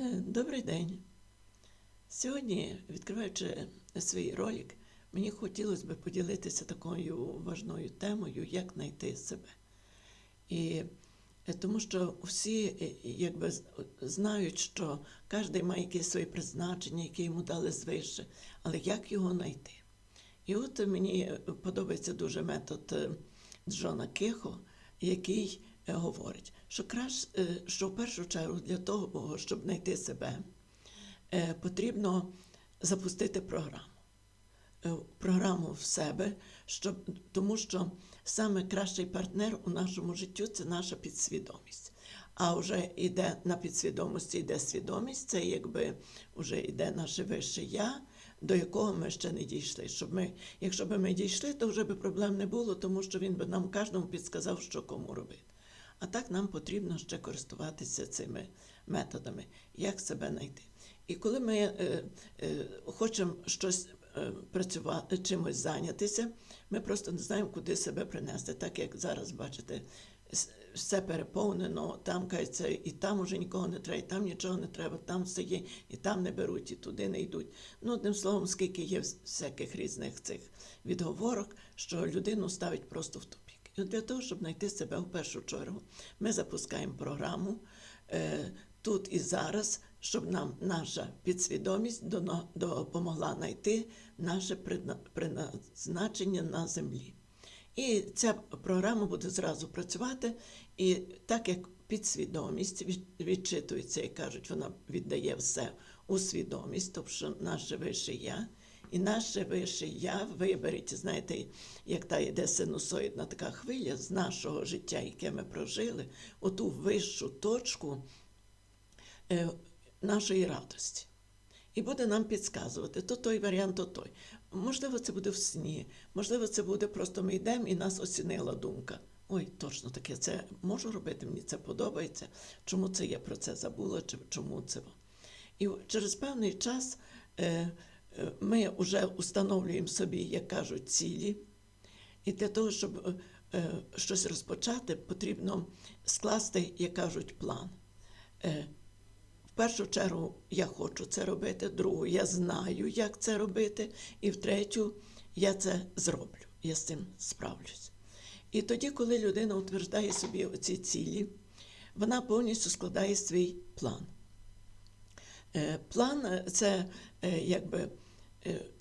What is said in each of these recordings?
Е, Добрий день. Сьогодні, відкриваючи свій ролик, мені хотілося б поділитися такою важною темою, як знайти себе. І е, тому що всі е, якби знають, що кожен має якесь своє призначення, яке йому дали звище, але як його знайти? І от мені подобається дуже метод Джона Кихо, який говорить, що краще, що в першу чергу для того, щоб знайти себе, е, потрібно запустити програму. Е, Програму в себе, щоб, тому що саме кращий партнер у нашому життю це наша підсвідомість. А вже йде на підсвідомості, йде свідомість, це якби вже йде наше вище я, до якого ми ще не дійшли. Щоб ми, якщо б ми дійшли, то вже б проблем не було, тому що він би нам кожному підсказав, що кому робити. А так нам потрібно ще користуватися цими методами, як себе знайти. І коли ми е, е, хочемо щось е, працювати, чимось зайнятися, ми просто не знаємо, куди себе принести. Так як зараз бачите, все переповнено, там кажеться, і там уже нікого не треба, і там нічого не треба, там все є, і там не беруть, і туди не йдуть. Ну, одним словом, скільки є всяких різних цих відговорок, що людину ставить просто в тупік. От для того, щоб знайти себе в першу чергу, ми запускаємо програму е, тут і зараз, щоб нам наша підсвідомість допомогла знайти наше призначення на землі. І ця програма буде зразу працювати, і так як підсвідомість відчитується, і кажуть, вона віддає все у свідомість, тобто наше вище я. І наше вище я виберіть, знаєте, як та йде синусоїдна така хвиля з нашого життя, яке ми прожили, оту вищу точку е, нашої радості. І буде нам підказувати, то той варіант, то той. Можливо, це буде в сні, можливо, це буде просто ми йдемо і нас осінила думка. Ой, точно таке, це можу робити, мені це подобається. Чому це я про це забула, чи чому це? І через певний час е, ми вже установлюємо собі, як кажуть, цілі. І для того, щоб е, е, щось розпочати, потрібно скласти, як кажуть, план. Е, в першу чергу я хочу це робити, другу я знаю, як це робити, і в третю я це зроблю, я з цим справлюсь. І тоді, коли людина утверждає собі ці цілі, вона повністю складає свій план. План це якби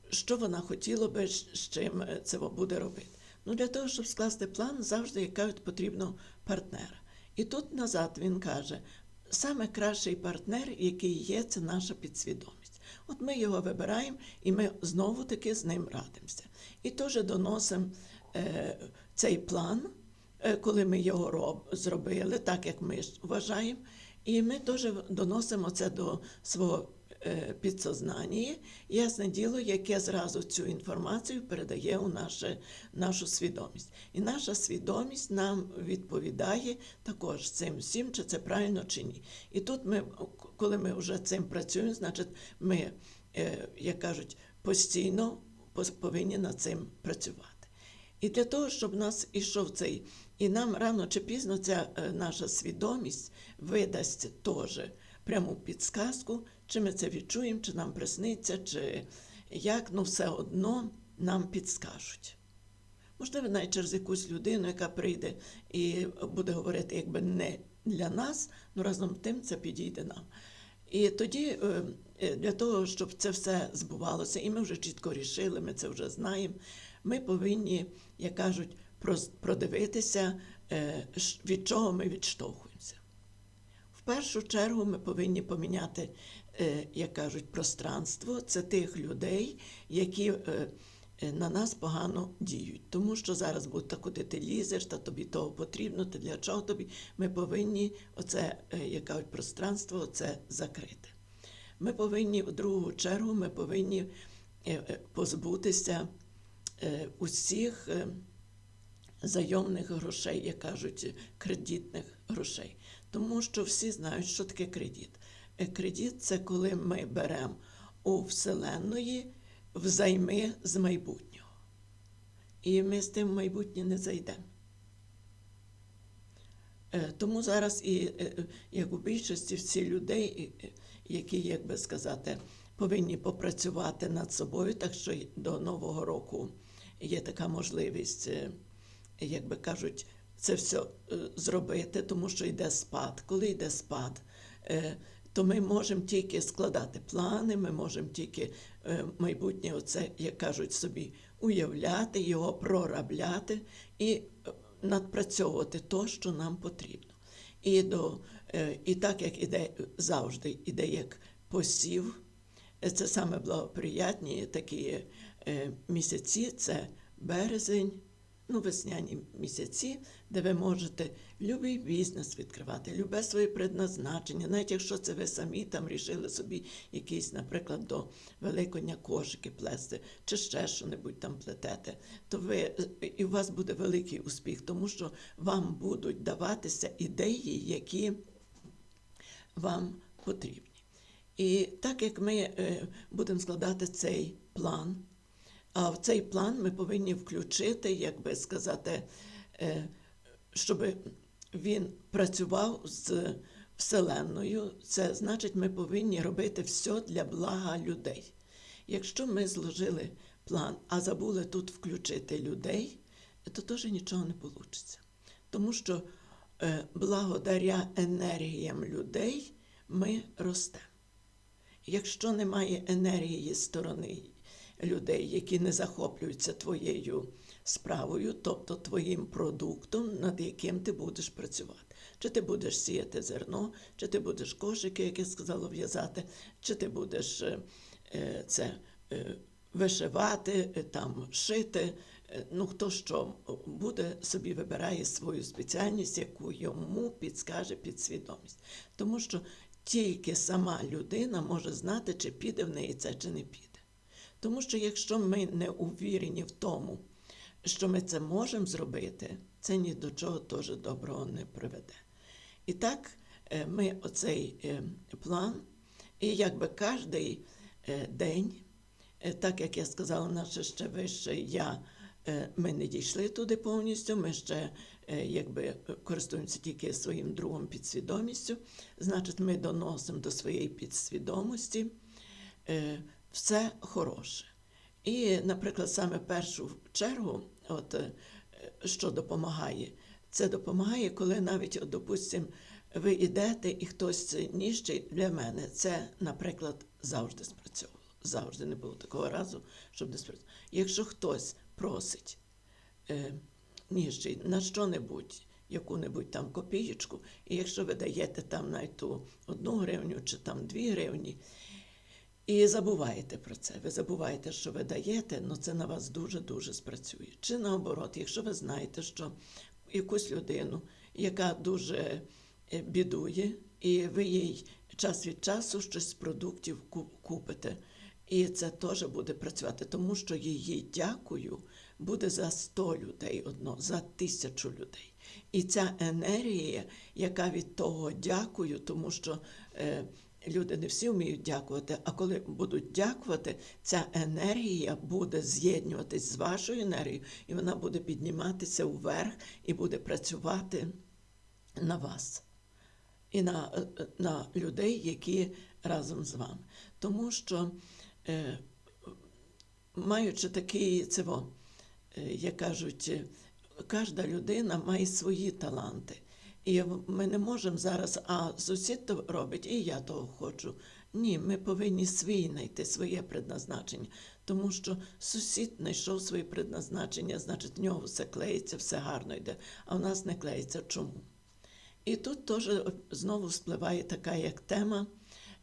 що вона хотіла би, з чим е, це буде робити. Ну, для того, щоб скласти план, завжди як кажуть, потрібно партнера. І тут назад він каже: саме кращий партнер, який є, це наша підсвідомість. От ми його вибираємо, і ми знову таки з ним радимося. І теж доносимо е, цей план, е, коли ми його роб, зробили, так як ми вважаємо. І ми теж доносимо це до свого е, підсознання, ясне діло, яке зразу цю інформацію передає у наше, нашу свідомість. І наша свідомість нам відповідає також цим всім, чи це правильно чи ні. І тут ми, коли ми вже цим працюємо, значить ми, е, як кажуть, постійно повинні над цим працювати. І для того, щоб нас ішов цей, і нам рано чи пізно ця е, наша свідомість видасть теж пряму підсказку, чи ми це відчуємо, чи нам присниться, чи як, ну все одно нам підскажуть. Можливо, навіть через якусь людину, яка прийде і буде говорити, якби не для нас, ну разом з тим це підійде нам. І тоді е, для того, щоб це все збувалося, і ми вже чітко рішили, ми це вже знаємо. Ми повинні, як кажуть, продивитися, е, від чого ми відштовхуємося. В першу чергу ми повинні поміняти, як кажуть, пространство. Це тих людей, які е, е, на нас погано діють. Тому що зараз буде так, куди ти лізеш, та тобі того потрібно, та для чого тобі. Ми повинні оце, е, як кажуть, пространство оце закрити. Ми повинні, в другу чергу, ми повинні е, е, позбутися е, усіх. е, зайомних грошей, як кажуть, кредитних грошей. Тому що всі знають, що таке кредит. Е, Кредит це коли ми беремо у Вселенної взайми з майбутнього. І ми з тим в майбутнє не зайдемо. Е, Тому зараз і е, як у більшості всі людей, які, як би сказати, повинні попрацювати над собою, так що до Нового року є така можливість, е, як би кажуть, це все е, зробити, тому що йде спад. Коли йде спад, е, то ми можемо тільки складати плани, ми можемо тільки е, майбутнє, оце, як кажуть собі, уявляти, його проробляти і е, надпрацьовувати то, що нам потрібно. І, до, е, і так як іде завжди, іде як посів, це саме благоприятні такі місяці, це березень, ну, весняні місяці, де ви можете любий бізнес відкривати, любе своє предназначення, навіть якщо це ви самі там рішили собі якісь, наприклад, до Великодня кошики плести, чи ще що-небудь там плетете, то ви і у вас буде великий успіх, тому що вам будуть даватися ідеї, які вам потрібні. І так як ми е, будемо складати цей план, а в цей план ми повинні включити, як би сказати, е, щоб він працював з Вселенною, це значить, ми повинні робити все для блага людей. Якщо ми зложили план, а забули тут включити людей, то теж нічого не вийде. Тому що е, благодаря енергіям людей ми ростемо. Якщо немає енергії сторони людей, які не захоплюються твоєю справою, тобто твоїм продуктом, над яким ти будеш працювати. Чи ти будеш сіяти зерно, чи ти будеш кошики, як я сказала, в'язати, чи ти будеш е, е, це е, вишивати, там шити. Ну, хто що буде, собі вибирає свою спеціальність, яку йому підскаже підсвідомість. Тому що тільки сама людина може знати, чи піде в неї це, чи не піде. Тому що якщо ми не увірені в тому, що ми це можемо зробити, це ні до чого теж доброго не приведе. І так, е, ми оцей е, план, і якби е, день, е, так як я сказала, наше ще вище я, ми не дійшли туди повністю, ми ще якби користуємося тільки своїм другом підсвідомістю, значить, ми доносимо до своєї підсвідомості все хороше. І, наприклад, саме першу чергу, от е, що допомагає, це допомагає, коли навіть, от, допустим, ви йдете і хтось ніжчий для мене, це, наприклад, завжди спрацьовувало. Завжди не було такого разу, щоб не спрацьовувало. Якщо хтось просить е, ніжчий на що-небудь, яку-небудь там копієчку, і якщо ви даєте там навіть ту одну гривню чи там дві гривні, і забуваєте про це. Ви забуваєте, що ви даєте, але це на вас дуже-дуже спрацює. Чи наоборот, якщо ви знаєте, що якусь людину, яка дуже е, бідує, і ви їй час від часу щось з продуктів купите. І це теж буде працювати, тому що її дякую буде за 100 людей одно, за тисячу людей. І ця енергія, яка від того дякую, тому що е, люди не всі вміють дякувати, а коли будуть дякувати, ця енергія буде з'єднуватись з вашою енергією, і вона буде підніматися вверх і буде працювати на вас і на, на людей, які разом з вами. Тому що, е, маючи такий цево, е, як кажуть, е, кожна людина має свої таланти. І ми не можемо зараз, а сусід то робить, і я того хочу. Ні, ми повинні свій знайти своє предназначення, тому що сусід знайшов своє предназначення, значить, в нього все клеїться, все гарно йде, а в нас не клеїться. Чому? І тут теж знову спливає така як тема,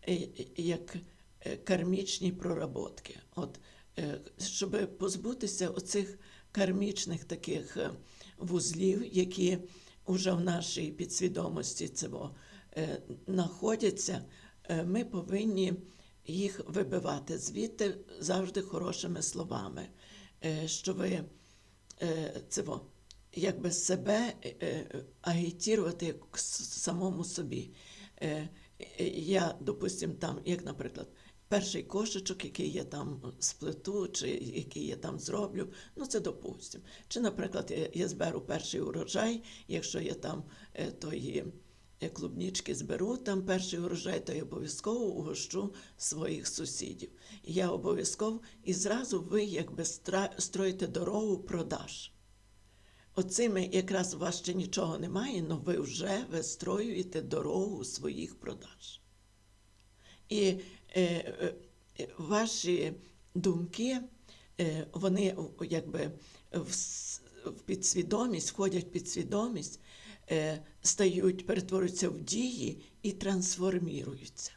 е, як е, кармічні проработки. От, е, щоб позбутися оцих кармічних таких вузлів, які вже в нашій підсвідомості цього е, знаходяться, е, ми повинні їх вибивати звідти завжди хорошими словами, е, що ви цього, якби себе агітувати самому собі. Я, допустим, там, як, наприклад, перший кошечок, який я там сплету, чи який я там зроблю, ну це допустим. Чи, наприклад, я, я зберу перший урожай, якщо я там е, тої е, клубнічки зберу, там перший урожай, то я обов'язково угощу своїх сусідів. Я обов'язково, і зразу ви якби строїте дорогу продаж. Оцими якраз у вас ще нічого немає, але ви вже вистроюєте дорогу своїх продаж. І е, е, е, ваші думки, е, вони якби в, підсвідомість, входять в підсвідомість, е, стають, перетворюються в дії і трансформіруються.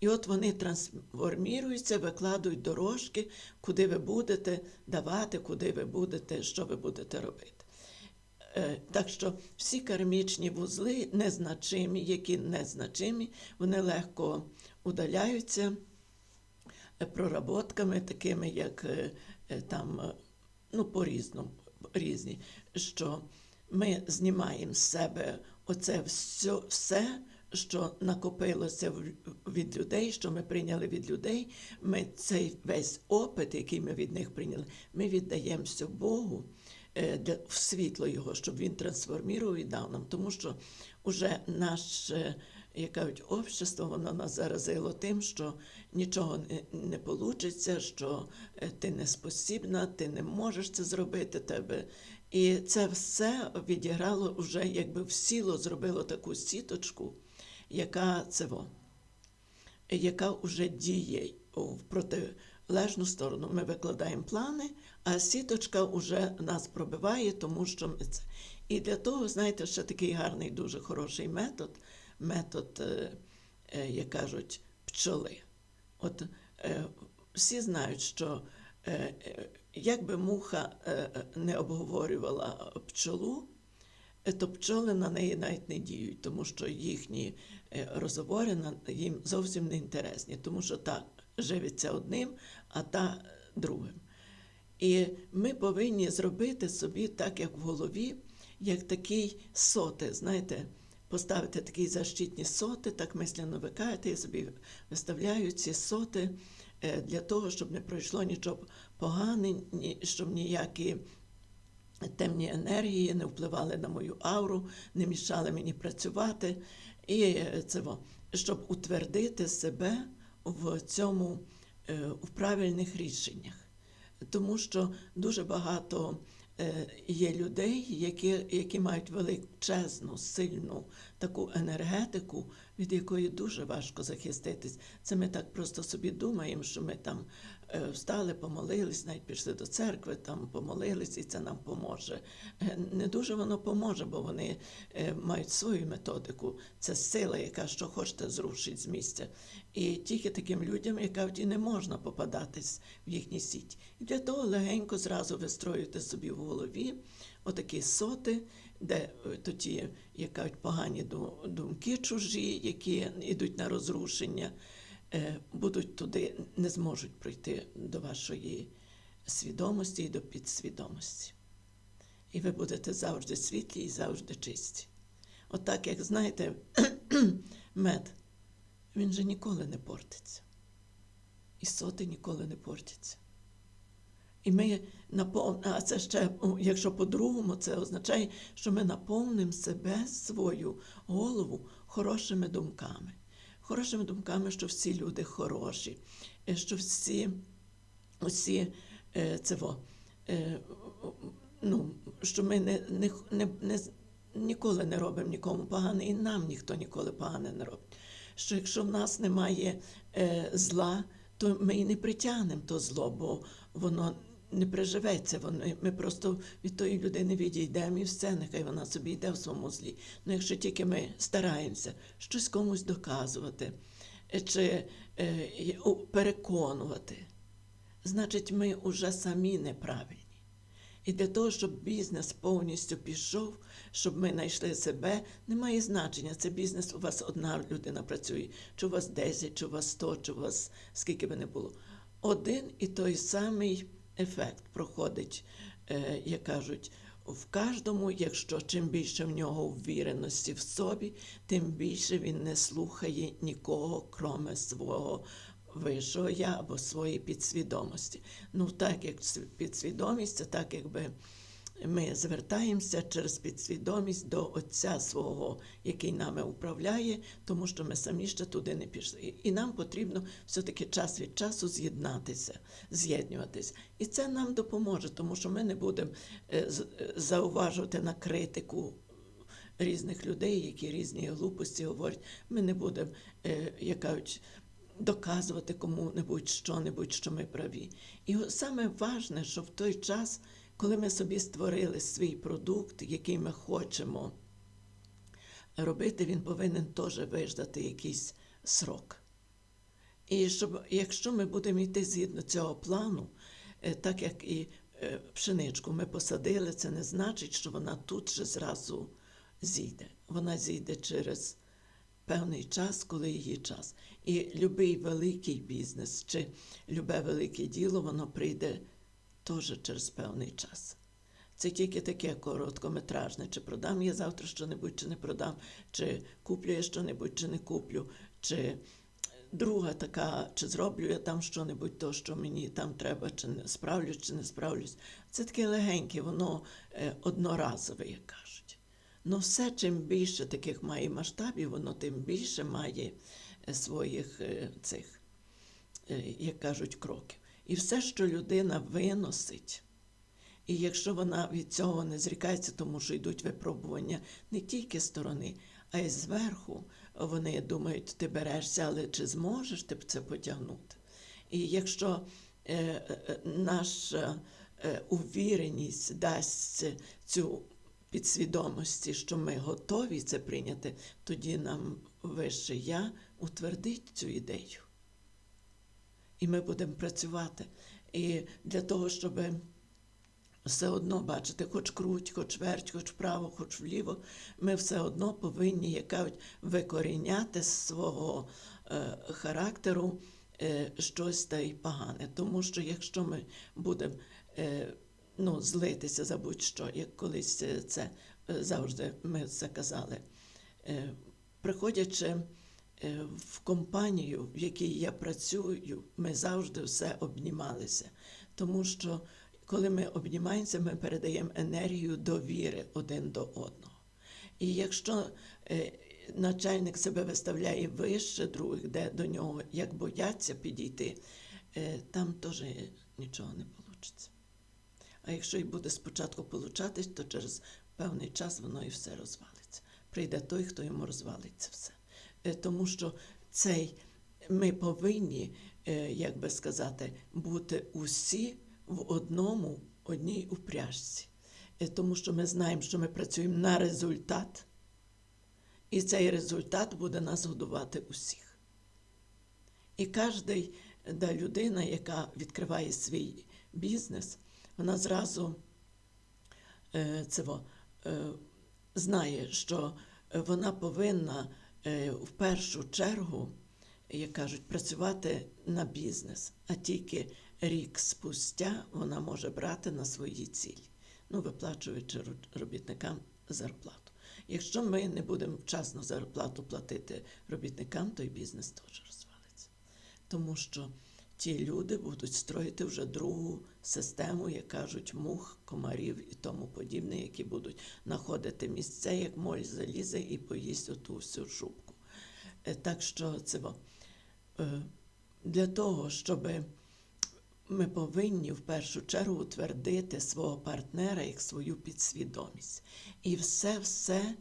І от вони трансформіруються, викладують дорожки, куди ви будете давати, куди ви будете, що ви будете робити. Е, Так що всі кармічні вузли незначимі, які незначимі, вони легко удаляються проработками, такими як е, е, там, е, ну, по-різному, різні, що ми знімаємо з себе оце все, все що накопилося від людей, що ми прийняли від людей, ми цей весь опит, який ми від них прийняли, ми віддаємо все Богу в світло Його, щоб Він трансформував і дав нам. Тому що вже наше, як кажуть, общество, воно нас заразило тим, що нічого не, вийде, що е, ти не спосібна, ти не можеш це зробити тебе. І це все відіграло вже, якби в сіло зробило таку сіточку, яка це яка вже діє в протилежну сторону. Ми викладаємо плани, а сіточка вже нас пробиває, тому що ми це. І для того, знаєте, ще такий гарний, дуже хороший метод, метод, е, е, як кажуть, пчоли. От е, всі знають, що е, е, як би муха не обговорювала пчолу, то пчоли на неї навіть не діють, тому що їхні розговори їм зовсім не інтересні, тому що та живиться одним, а та другим. І ми повинні зробити собі так, як в голові, як такий соти, знаєте, поставити такі защитні соти, так мисляно викаєте, я собі виставляю ці соти е, для того, щоб не пройшло нічого погане, щоб ніякі темні енергії не впливали на мою ауру, не мішали мені працювати. І е, це щоб утвердити себе в цьому е, в правильних рішеннях. Тому що дуже багато є людей, які, які мають величезну, сильну таку енергетику, від якої дуже важко захиститись. Це ми так просто собі думаємо, що ми там е, встали, помолились, навіть пішли до церкви, там помолились, і це нам поможе. Е, Не дуже воно поможе, бо вони е, мають свою методику. Це сила, яка що хочете зрушить з місця. І тільки таким людям, яка і не можна попадатись в їхні сіті. І для того легенько зразу вистроюєте собі в голові отакі соти, де е, тоді, як кажуть, погані ду- думки чужі, які йдуть на розрушення, е, будуть туди, не зможуть пройти до вашої свідомості і до підсвідомості. І ви будете завжди світлі і завжди чисті. Отак, як знаєте, мед, він же ніколи не портиться. І соти ніколи не портяться. І ми напов... а це ще, якщо по-другому, це означає, що ми наповнимо себе, свою голову хорошими думками. Хорошими думками, що всі люди хороші, е, що всі, усі е, во, е, ну, що ми не, не, не, не, ніколи не робимо нікому погане, і нам ніхто ніколи погане не робить. Що якщо в нас немає е, зла, то ми і не притягнемо то зло, бо воно не приживеться. Воно, ми просто від тої людини відійдемо і все, нехай вона собі йде в своєму злі. Ну якщо тільки ми стараємося щось комусь доказувати е, чи е, переконувати, значить ми вже самі неправильні. І для того, щоб бізнес повністю пішов, щоб ми знайшли себе, немає значення. Це бізнес, у вас одна людина працює, чи у вас 10, чи у вас 100, чи у вас скільки би не було. Один і той самий ефект проходить, е, як кажуть, в кожному, якщо чим більше в нього ввіреності в собі, тим більше він не слухає нікого, кроме свого вищого я або своєї підсвідомості. Ну, так як підсвідомість, це так, якби ми звертаємося через підсвідомість до Отця свого, який нами управляє, тому що ми самі ще туди не пішли. І нам потрібно все-таки час від часу з'єднатися, з'єднуватись. І це нам допоможе, тому що ми не будемо е, е, зауважувати на критику різних людей, які різні глупості говорять. Ми не будемо, е, як кажуть, доказувати кому-небудь що-небудь, що ми праві. І саме важне, що в той час, коли ми собі створили свій продукт, який ми хочемо робити, він повинен теж виждати якийсь срок. І щоб, якщо ми будемо йти згідно цього плану, е, так як і е, пшеничку ми посадили, це не значить, що вона тут же зразу зійде. Вона зійде через певний час, коли її час. І любий великий бізнес чи любе велике діло, воно прийде теж через певний час. Це тільки таке короткометражне, чи продам я завтра що-небудь, чи не продам, чи куплю я що-небудь, чи не куплю, чи друга така, чи зроблю я там що-небудь, то, що мені там треба, чи не справлюсь, чи не справлюсь. Це таке легеньке, воно е, одноразове, як кажуть. Ну, все, чим більше таких має масштабів, воно тим більше має е, своїх е, цих, е, як кажуть, кроків. І все, що людина виносить, і якщо вона від цього не зрікається, тому що йдуть випробування не тільки сторони, а й зверху, вони думають, ти берешся, але чи зможеш ти це потягнути? І якщо е, е, наша е, увіреність дасть цю підсвідомості, що ми готові це прийняти, тоді нам вище я утвердить цю ідею. І ми будемо працювати. І для того, щоб все одно бачите, хоч круть, хоч верть, хоч вправо, хоч вліво, ми все одно повинні, як викоріняти з свого е, характеру е, щось та й погане. Тому що якщо ми будемо е, ну, злитися за будь-що, як колись е, це е, завжди ми це казали, е, приходячи в компанію, в якій я працюю, ми завжди все обнімалися. Тому що коли ми обнімаємося, ми передаємо енергію довіри один до одного. І якщо е, начальник себе виставляє вище других, де до нього як бояться підійти, е, там теж нічого не вийде. А якщо і буде спочатку получатись, то через певний час воно і все розвалиться. Прийде той, хто йому розвалить це все. Е, Тому що цей ми повинні, е, як би сказати, бути усі в одному, одній упряжці. Е, Тому що ми знаємо, що ми працюємо на результат, і цей результат буде нас годувати усіх. І кожна да, людина, яка відкриває свій бізнес, вона зразу е, цього, е, знає, що вона повинна в першу чергу, як кажуть, працювати на бізнес, а тільки рік спустя вона може брати на свої цілі, ну, виплачуючи робітникам зарплату. Якщо ми не будемо вчасно зарплату платити робітникам, то і бізнес теж розвалиться. Тому що ті люди будуть строїти вже другу систему, як кажуть, мух, комарів і тому подібне, які будуть знаходити місце, як моль залізе і поїсть оту всю шубку. Е, Так що це. Е, для того, щоб ми повинні в першу чергу утвердити свого партнера як свою підсвідомість. І все-все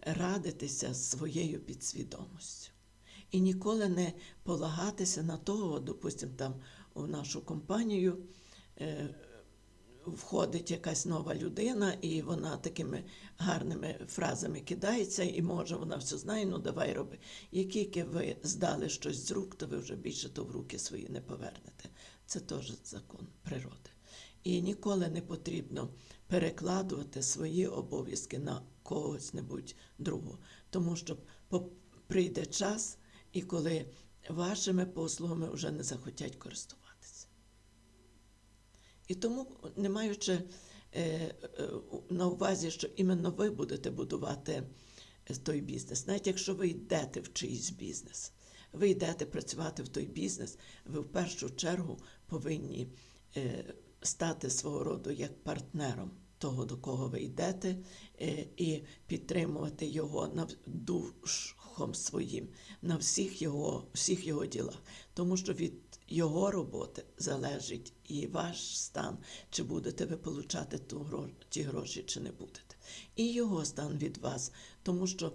радитися своєю підсвідомістю. І ніколи не полагатися на того, допустимо, там у нашу компанію е, входить якась нова людина, і вона такими гарними фразами кидається, і може вона все знає, ну давай роби. Як тільки ви здали щось з рук, то ви вже більше то в руки свої не повернете. Це теж закон природи. І ніколи не потрібно перекладувати свої обов'язки на когось небудь другого, тому що прийде час, і коли вашими послугами вже не захотять користуватися. І тому, не маючи е, е, на увазі, що іменно ви будете будувати е, той бізнес, навіть якщо ви йдете в чийсь бізнес, ви йдете працювати в той бізнес, ви в першу чергу повинні стати свого роду як партнером того, до кого ви йдете, і підтримувати його нав- душхом своїм на всіх його, всіх його ділах. Тому що від його роботи залежить і ваш стан, чи будете ви получати ту гро- ті гроші, чи не будете. І його стан від вас. Тому що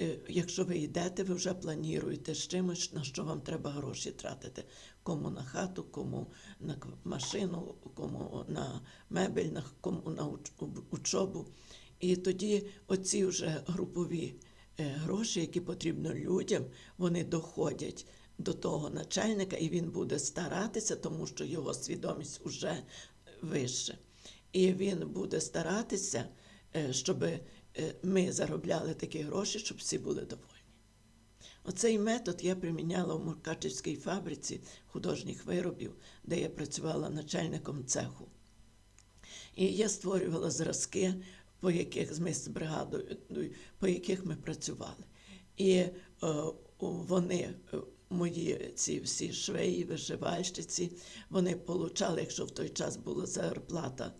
е, якщо ви йдете, ви вже плануєте з чимось, на що вам треба гроші тратити. Кому на хату, кому на машину, кому на мебель, кому на уч- учобу. І тоді оці вже групові гроші, які потрібно людям, вони доходять до того начальника, і він буде старатися, тому що його свідомість вже вище. І він буде старатися, е, щоб е, ми заробляли такі гроші, щоб всі були довольні. Оцей метод я приміняла в Муркачівській фабриці художніх виробів, де я працювала начальником цеху. І я створювала зразки, по яких ми з бригадою, ну, по яких ми працювали. І е, вони, е, мої ці всі швеї, вишивальщиці, вони получали, якщо в той час була зарплата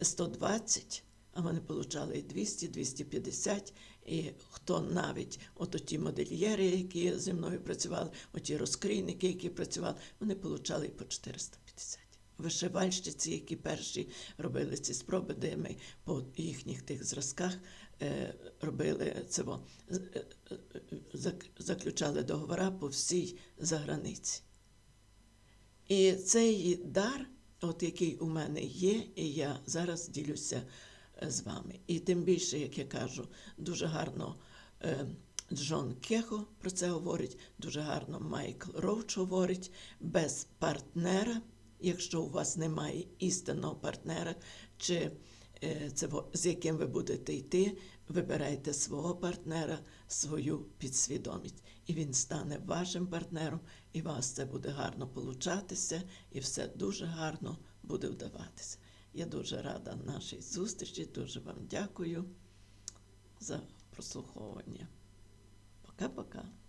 120, а вони получали і 200, 250, і хто навіть от ті модельєри, які зі мною працювали, оті розкрійники, які працювали, вони получали і по 450. Вишивальщиці, які перші робили ці спроби, де ми по їхніх тих зразках е, робили це, е, е, заключали договора по всій заграниці. І цей дар, от який у мене є, і я зараз ділюся з вами. І тим більше, як я кажу, дуже гарно Джон Кехо про це говорить, дуже гарно Майкл Роуч говорить, без партнера, якщо у вас немає істинного партнера, чи е, це з яким ви будете йти, вибирайте свого партнера, свою підсвідомість. І він стане вашим партнером, і у вас це буде гарно получатися, і все дуже гарно буде вдаватися. Я дуже рада нашій зустрічі, дуже вам дякую за прослуховування. Пока-пока.